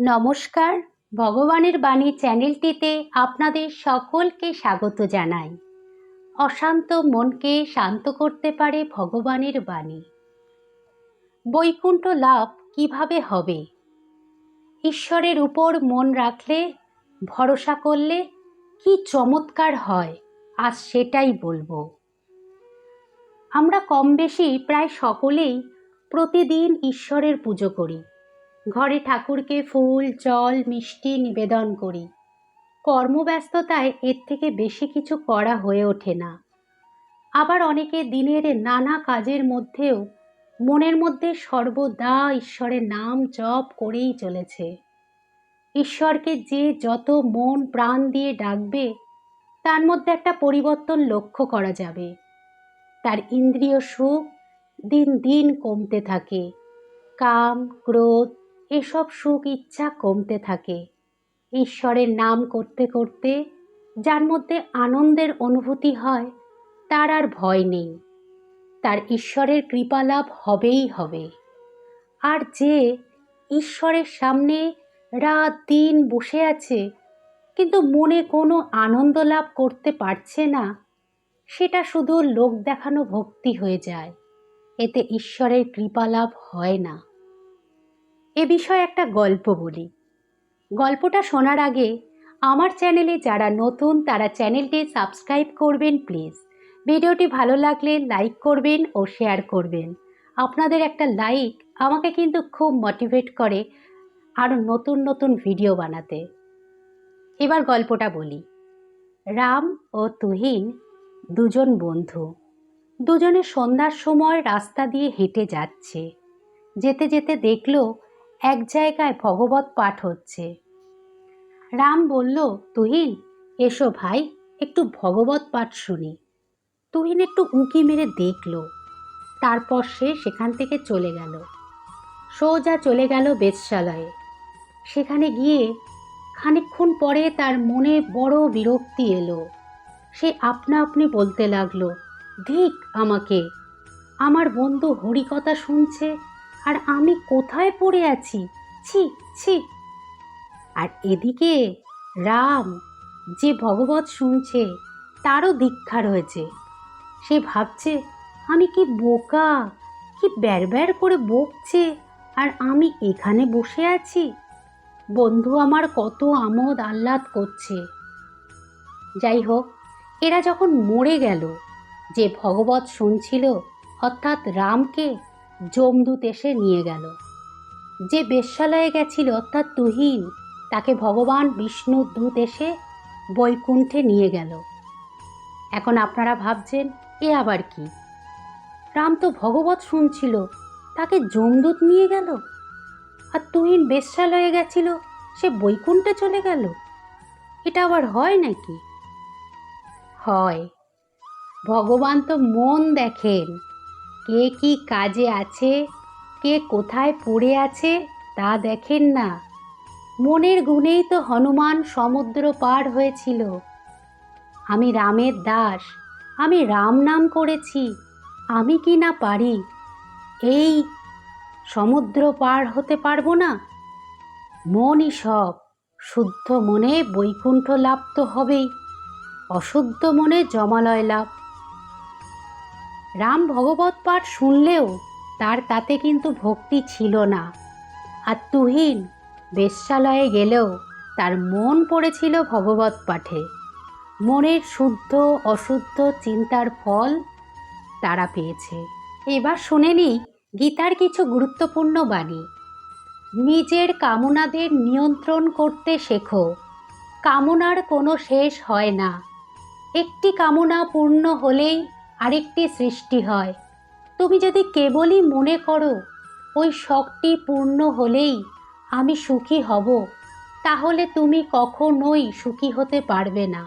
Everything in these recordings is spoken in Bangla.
নমস্কার। ভগবানের বাণী চ্যানেলটিতে আপনাদের সকলকে স্বাগত জানাই। অশান্ত মনকে শান্ত করতে পারে ভগবানের বাণী। বৈকুণ্ঠ লাভ কীভাবে হবে? ঈশ্বরের উপর মন রাখলে, ভরসা করলে কি চমৎকার হয়, আজ সেটাই বলব। আমরা কম বেশি প্রায় সকলেই প্রতিদিন ঈশ্বরের পুজো করি। ঘরে ঠাকুরকে ফুল, জল, মিষ্টি নিবেদন করি। কর্মব্যস্ততায় এর থেকে বেশি কিছু করা হয়ে ওঠে না। আবার অনেকে দিনের নানা কাজের মধ্যেও মনের মধ্যে সর্বদা ঈশ্বরের নাম জপ করেই চলেছে। ঈশ্বরকে যে যত মন প্রাণ দিয়ে ডাকবে, তার মধ্যে একটা পরিবর্তন লক্ষ্য করা যাবে। তার ইন্দ্রিয় সুখ দিন দিন কমতে থাকে। কাম, ক্রোধ এসব সুখ ইচ্ছা কমতে থাকে। ঈশ্বরের নাম করতে করতে যার মধ্যে আনন্দের অনুভূতি হয়, তার আর ভয় নেই। তার ঈশ্বরের কৃপালাভ হবেই হবে। আর যে ঈশ্বরের সামনে রাত দিন বসে আছে, কিন্তু মনে কোনো আনন্দ লাভ করতে পারছে না, সেটা শুধু লোক দেখানো ভক্তি হয়ে যায়। এতে ঈশ্বরের কৃপালাভ হয় না। এ বিষয়ে একটা গল্প বলি। গল্পটা শোনার আগে আমার চ্যানেলে যারা নতুন, তারা চ্যানেলটি সাবস্ক্রাইব করবেন, প্লিজ। ভিডিওটি ভালো লাগলে লাইক করবেন ও শেয়ার করবেন। আপনাদের একটা লাইক আমাকে কিন্তু খুব মোটিভেট করে আরও নতুন নতুন ভিডিও বানাতে। এবার গল্পটা বলি। রাম ও তুহিন দুজন বন্ধু। দুজনে সন্ধ্যার সময় রাস্তা দিয়ে হেঁটে যাচ্ছে। যেতে যেতে দেখল এক জায়গায় ভগবত পাঠ হচ্ছে। রাম বলল, তুহিন, এসো ভাই, একটু ভগবত পাঠ শুনি। তুহিন একটু উঁকি মেরে দেখল। তারপর সে সেখান থেকে চলে গেল। সোজা চলে গেল বেদশালয়ে। সেখানে গিয়ে খানিকক্ষণ পরে তার মনে বড় বিরক্তি এলো। সে আপনা আপনি বলতে লাগল, ধিক আমাকে, আমার বন্ধু হরিকথা শুনছে। আর আমি কোথায় পড়ে আছি? ছি ছি। আর এদিকে রাম যে ভগবত শুনছে, তারও দীক্ষা রয়েছে। সে ভাবছে, আমি কি বোকা? কি ব্যার করে বকছে? আর আমি এখানে বসে আছি? বন্ধু আমার কত আমোদ আহ্লাদ করছে। যাই হোক, এরা যখন মরে গেল, যে ভগবত শুনছিল, অর্থাৎ রামকে যমদূত এসে নিয়ে গেল। যে বেশ্যালয়ে গেছিল অর্থাৎ তুহিন, তাকে ভগবান বিষ্ণু দূত এসে বৈকুণ্ঠে নিয়ে গেল। এখন আপনারা ভাবছেন, এ আবার কি? রাম তো ভগবত শুনছিল, তাকে যমদূত নিয়ে গেল? আর তুহিন বেশ্যালয়ে গেছিল, সে বৈকুণ্ঠে চলে গেল? এটা আবার হয় নাকি? হয়। ভগবান তো মন দেখেন। কে কি কাজে আছে? কে কোথায় পড়ে আছে? তা দেখেন না। মনের গুণেই তো হনুমান সমুদ্র পার হয়েছিল। আমি রামের দাস, আমি রাম নাম করেছি, আমি কি না পারি? এই সমুদ্র পার হতে পারব না? মনই সব, শুদ্ধ মনে বৈকুণ্ঠ লাভ তো হবেই, অশুদ্ধ মনে জমালয় লাভ। রাম ভগবত পাঠ শুনলেও তার তাতে কিন্তু ভক্তি ছিল না। আর তুহিন বেশ্যালয়ে গেলেও তার মন পড়েছিল ভগবত পাঠে। মনের শুদ্ধ, অশুদ্ধ চিন্তার ফল তারা পেয়েছে। এবার শুনে নিই গীতার কিছু গুরুত্বপূর্ণ বাণী। নিজের কামনাদের নিয়ন্ত্রণ করতে শেখো। কামনার কোনো শেষ হয় না। একটি কামনা পূর্ণ হলেই আরেকটি সৃষ্টি হয়। তুমি যদি কেবলই মনে করো, ওই শখটি পূর্ণ হলেই আমি সুখী হব, তাহলে তুমি কখনোই সুখী হতে পারবে না।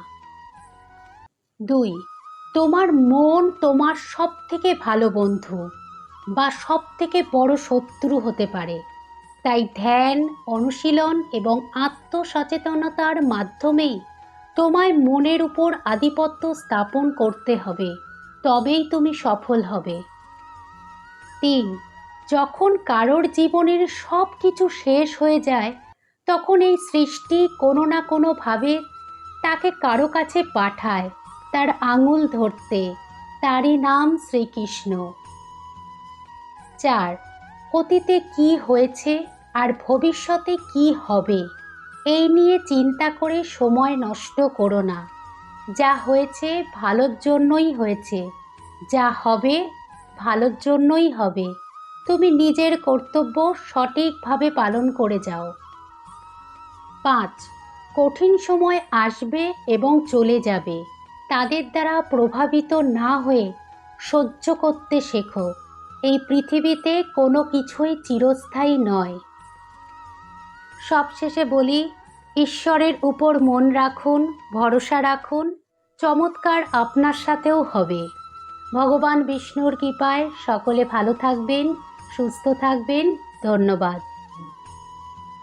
দুই, তোমার মন তোমার সব থেকে ভালো বন্ধু বা সব থেকে বড় শত্রু হতে পারে। তাই ধ্যান, অনুশীলন এবং আত্মসচেতনতার মাধ্যমেই তোমায় মনের উপর আধিপত্য স্থাপন করতে হবে। তবেই তুমি সফল হবে। তিন, যখন কারোর জীবনের সব কিছু শেষ হয়ে যায়, তখন এই সৃষ্টি কোনো না কোনোভাবে তাকে কারও কাছে পাঠায়, তার আঙুল ধরতে। তারই নাম শ্রীকৃষ্ণ। চার, অতীতে কি হয়েছে আর ভবিষ্যতে কি হবে, এই নিয়ে চিন্তা করে সময় নষ্ট করো না। যা হয়েছে ভালোর জন্যই হয়েছে। যা হবে ভালোর জন্যই হবে। তুমি নিজের কর্তব্য সঠিকভাবে পালন করে যাও। পাঁচ, কঠিন সময় আসবে এবং চলে যাবে। তাদের দ্বারা প্রভাবিত না হয়ে সহ্য করতে শেখো। এই পৃথিবীতে কোনো কিছুই চিরস্থায়ী নয়। সবশেষে বলি ঈশ্বরের উপর মন রাখুন, ভরসা রাখুন, চমৎকার আপনার সাথেও হবে। ভগবান বিষ্ণুর কৃপায় সকলে ভালো থাকবেন, সুস্থ থাকবেন, ধন্যবাদ।